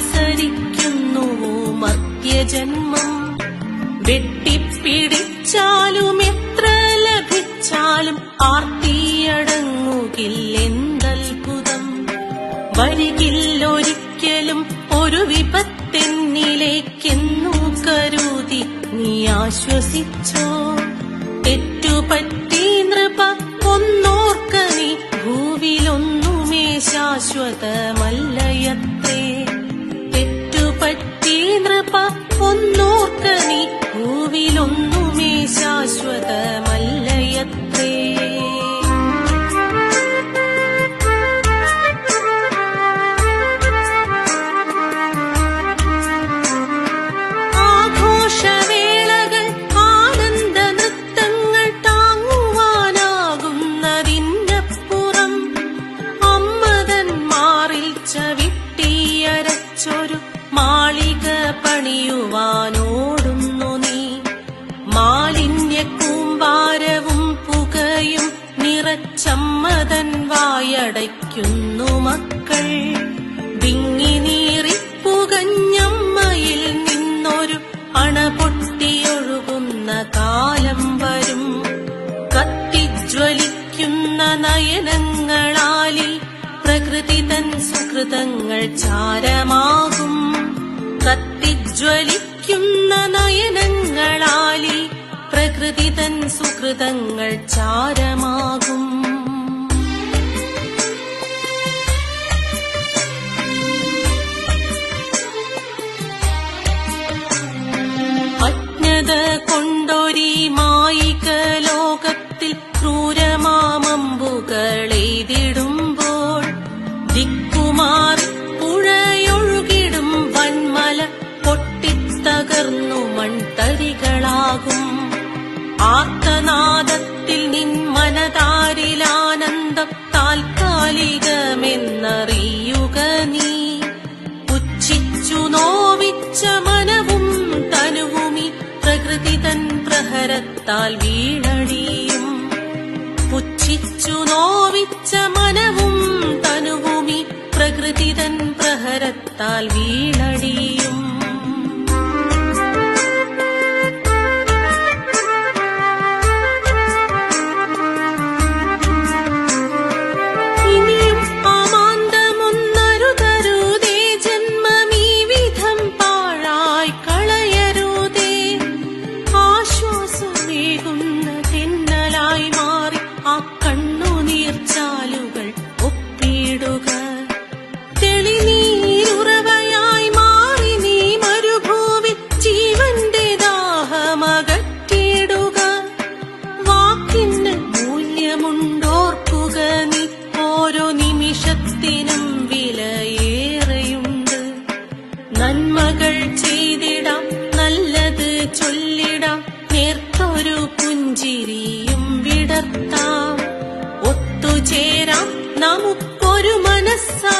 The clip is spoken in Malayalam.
മത്സരിക്കുന്നുവോ മർത്യജന്മം വെട്ടിപ്പിടിച്ചാലും എത്ര ലഭിച്ചാലും ആർത്തിയടങ്ങുകില്ലെന്തൽഭുതം വരികില്ലൊരിക്കലും ഒരു വിപത്തെന്നിലേക്കെന്നു കരുതി നീ ആശ്വസിച്ചോ? തെറ്റുപറ്റി നൃപ ഒന്നോർക്ക ഭൂവിലൊന്നുമേ ശാശ്വതമല്ല നൃപ ഒന്നോർക്ക നീ. ഭൂവിലൊന്നുമേ ശാശ്വതമല്ലയത്രേ. ആഘോഷവേളകൾ വായടയ്ക്കുന്നു മക്കൾ. വിങ്ങി നീറി പുകഞ്ഞമ്മയിൽ നിന്നൊരു അണ പൊട്ടിയൊഴുകുന്ന കാലം വരും. കത്തിജ്വലിക്കുന്ന നയനങ്ങളാലി പ്രകൃതി തൻ സുഹൃതങ്ങൾ ചാരമാകും. കത്തിജ്വലിക്കുന്ന നയനങ്ങളാലിൽ പ്രകൃതി തൻ സുഹൃതങ്ങൾ ചാരമാകും. പ്രഹരത്താൽ വീണടിയും. പുച്ഛിച്ചു നോവിച്ച മനവും തനുവുമി പ്രകൃതി തൻ പ്രഹരത്താൽ വീണടിയും. പുഞ്ചിരിയും വിടർത്താം. ഒത്തുചേരാം. നമുക്കൊരു മനസ്സായി